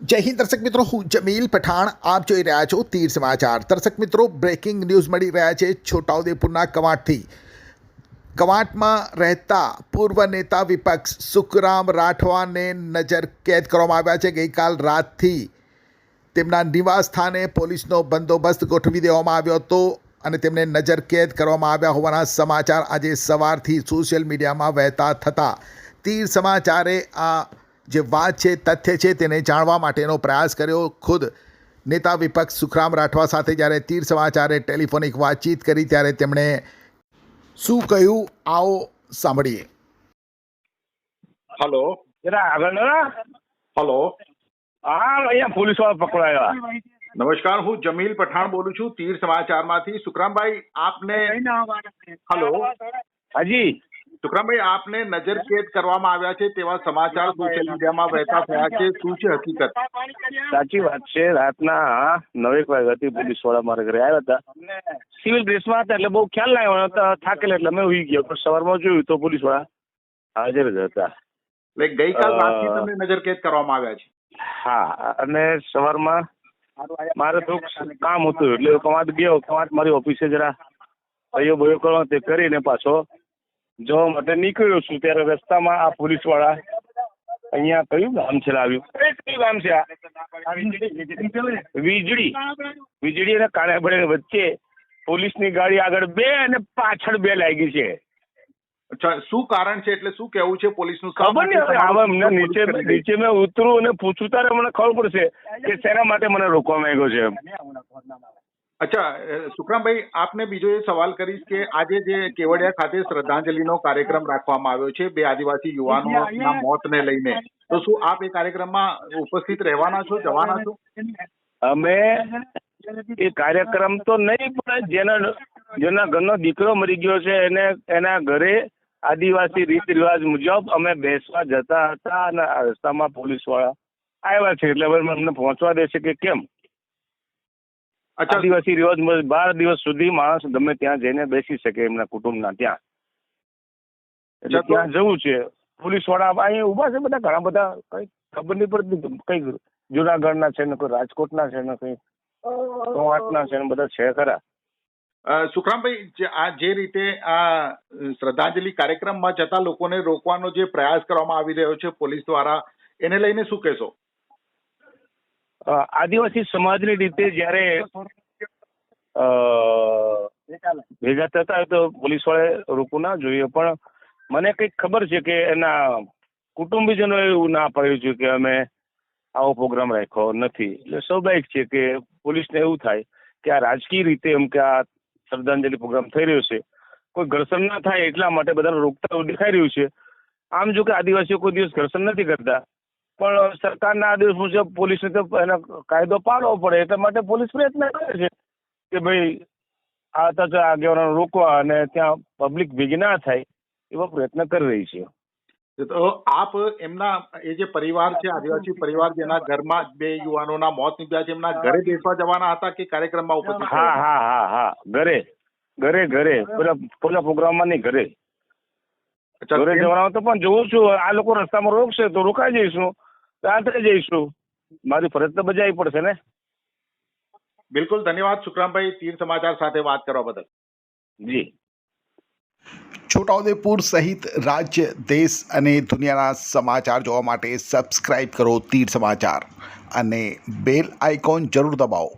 જય હિન્દ, દર્શક મિત્રો. હું જમીલ પઠાણ. આપ જોઈ રહ્યા છો તીર સમાચાર. દર્શક મિત્રો બ્રેકિંગ ન્યૂઝ મળી રહ્યા છે છોટાઉદેપુરના કવાંટથી. કવાંટમાં રહેતા પૂર્વ નેતા વિપક્ષ સુખરામ રાઠવાને નજર કેદ કરવામાં આવ્યા છે. ગઈકાલ રાતથી તેમના નિવાસ સ્થાને પોલીસનો બંદોબસ્ત ગોઠવી દેવામાં આવ્યો હતો અને તેમને નજર કેદ કરવામાં આવ્યા હોવાના સમાચાર આજે સવારથી સોશિયલ મીડિયામાં વહેતા થતા. તીર સમાચારે આ જે વાત છે તથ્ય છે તેને જાણવા માટેનો પ્રયાસ કર્યો. ખુદ નેતા વિપક્ષ સુખરામ રાઠવા સાથે જ્યારે તીર સમાચારે ટેલિફોનિક વાતચીત કરી ત્યારે તેમણે શું કહ્યું? આવો સાંભળીએ. હલો. હલો. હા અહીંયા પોલીસવાળા પકડાયા. નમસ્કાર હું જમીલ પઠાણ બોલું છું. તીર સમાચારમાંથી. સુખરામભાઈ આપને હલો. હાજી. સુખરામભાઈ આપને નજર કેદ કરવામાં આવ્યા છે તેવા સમાચાર સોશિયલ મીડિયામાં વહેતા થયા છે. શું છે હકીકત? સાચી વાત છે. રાતના નવેક વાગ્યાથી પોલીસવાળા મારા ઘરે આવ્યા હતા. સિવિલ ડ્રેસમાં હતા એટલે બહુ ખ્યાલ ના આવ્યો. થાકેલા એટલે મેં ઉઈ ગયો. પણ સવારમાં જોયું તો પોલીસવાળા હાજર જ હતા. એટલે ગઈકાલ રાતથી તમને નજર કેદ કરવામાં આવ્યા છે? હા અને સવારમાં મારે થોડુંક કામ હતું એટલે કમાત ગયો. કમાત મારી ઓફિસે જરા ભાઈઓ બયો કરો તે કરીને પાછો જવા માટે નીકળ્યો છું ત્યારે રસ્તામાં આ પોલીસવાળા અહીંયા કયું ગામ છે લાવ્યું કયું ગામ છે આ? વીજળી. વીજળી અને કાળાબડે વચ્ચે પોલીસની ગાડી આગળ બે અને પાછળ બે લાગી છે. અચ્છા શું કારણ છે? એટલે શું કેવું છે પોલીસનું શા ખબર નહીં હવે આવા અમને નીચે? નીચે મેં ઉતરું અને પૂછું તારે મને ખબર પડશે કે શેના માટે મને રોકવા માંગ્યો છે એમ. અચ્છા સુખરામભાઈ આપને બીજો એ સવાલ કરીશ કે આજે જે કેવડિયા ખાતે શ્રદ્ધાંજલિનો કાર્યક્રમ રાખવામાં આવ્યો છે બે આદિવાસી યુવાનોના મોતને લઈને. તો શું આપ એ કાર્યક્રમમાં ઉપસ્થિત રહેવાના છો જવાના છો? અમે એ કાર્યક્રમ તો નહીં પણ જેના જેના ઘરનો દીકરો મરી ગયો છે એને એના ઘરે આદિવાસી રીત રિવાજ મુજબ અમે બેસવા જતા હતા અને આ રસ્તામાં પોલીસવાળા આવ્યા છે એટલે હવે અમને પહોંચવા દેશે કે કેમ? આદિવાસી રિવાજ બાર દિવસ સુધી માણસ ગમે ત્યાં જઈને બેસી શકે એમના કુટુંબના ત્યાં. એટલે ત્યાં જવું છે. પોલીસવાળા અહીંયા ઊભા છે બધા? ઘણા બધા? કઈ ખબર નહીં પડતી. કઈ જુનાગઢના છે ને કોઈ રાજકોટના છે ને કઈ સોહાટના છે ને બધા છે ખરા. સુખરામભાઈ આ જે રીતે આ શ્રદ્ધાંજલિ કાર્યક્રમમાં જતા લોકોને રોકવાનો જે પ્રયાસ કરવામાં આવી રહ્યો છે પોલીસ દ્વારા એને લઈને શું કહેશો? આદિવાસી સમાજની રીતે જ્યારે ભેગા થતા તો પોલીસ વાળે રોકવું ના જોઈએ. પણ મને કંઈક ખબર છે કે એના કુટુંબીજનો એવું ના પાડ્યું છે કે અમે આવો પ્રોગ્રામ રાખ્યો નથી. એટલે સ્વાભાવિક છે કે પોલીસને એવું થાય કે આ રાજકીય રીતે એમ કે આ શ્રદ્ધાંજલિ પ્રોગ્રામ થઈ રહ્યો છે. કોઈ ઘર્ષણ ના થાય એટલા માટે બધાને રોકતા દેખાઈ રહ્યું છે. આમ જો કે આદિવાસીઓ કોઈ દિવસ ઘર્ષણ નથી કરતા. પણ સરકારના આદેશ મુજબ પોલીસને તો એનો કાયદો પાડવો પડે એટલા માટે પોલીસ પ્રયત્ન કરે છે કે ભાઈ આ તો આગેવાનો રોકવા અને ત્યાં પબ્લિક ભેગી ના થાય એવો પ્રયત્ન કરી રહી છે. તો આપ એમના એ જે પરિવાર છે આદિવાસી પરિવાર જેના ઘરમાં બે યુવાનોના મોત નીપજ્યા છે એમના ઘરે બેસવા જવાના હતા કે કાર્યક્રમમાં ઉપસ્થિત હા હા હા હા ઘરે ઘરે ઘરે પેલા પેલા પ્રોગ્રામમાં નહીં ઘરે. ઘરે જવાના તો પણ જોઉં છું આ લોકો રસ્તામાં રોકશે તો રોકાઈ જઈશું. રાત્રે જઈશું. મારી ફરજ તો બજાવી પડશે ને? બિલકુલ ધન્યવાદ સુખરામભાઈ તીર સમાચાર સાથે વાત કરવા બદલ. જી. છોટાઉદેપુર સહિત રાજ્ય દેશ અને દુનિયાના સમાચાર જોવા માટે સબસ્ક્રાઇબ કરો તીર સમાચાર અને બેલ આઇકોન જરૂર દબાવો.